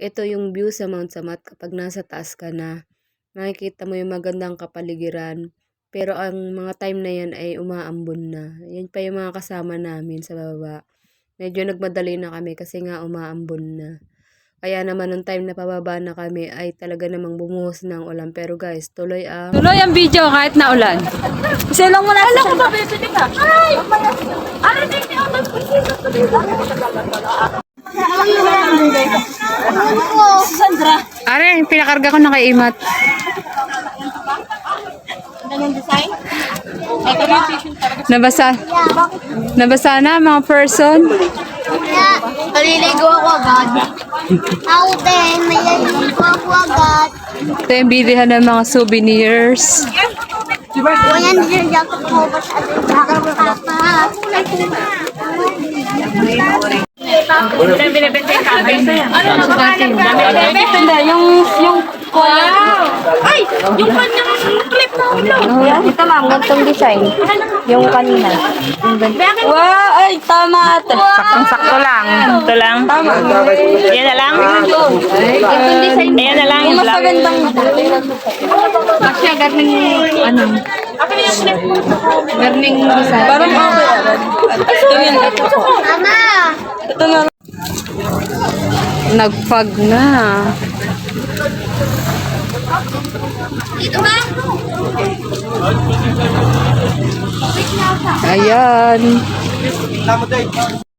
ito yung view sa Mount Samat kapag nasa taas ka na. Makikita mo yung magandang kapaligiran. Pero ang mga time na yan ay umaambon na. Yan pa yung mga kasama namin sa baba. Medyo nagmadali na kami kasi nga umaambon na. Kaya naman nung time na pababa na kami ay talaga namang bumuhos ng ulan. Pero guys, tuloy ang... Tuloy ang video kahit na ulan. Silong mo na Alam ko ba, bebe ka? Ay! Ano ako Sandra. Are, pinakarga ko na kay Imat. Ganyan design? Nabasa. Nabasa na mga person. Naliligo ako agad. Ako din, naliligo ako agad. Ito yung bilihan ng mga souvenirs. Wayan din dyan ko ba sa atin? Ano na ba? Ito na, yung, yung kuya. Ay! Yung kanyang clip na ulo. Ito ma'am, gantong design. Yung kanina. Wow! Ay, tama ate. Saktong-sakto lang. Ito lang. Yan na lang. Ayan na lang. Yung mas magandang Actually, garning, ano, garning design. Parang okay. Ito yun. Ito na. Nagpag na. Ayan.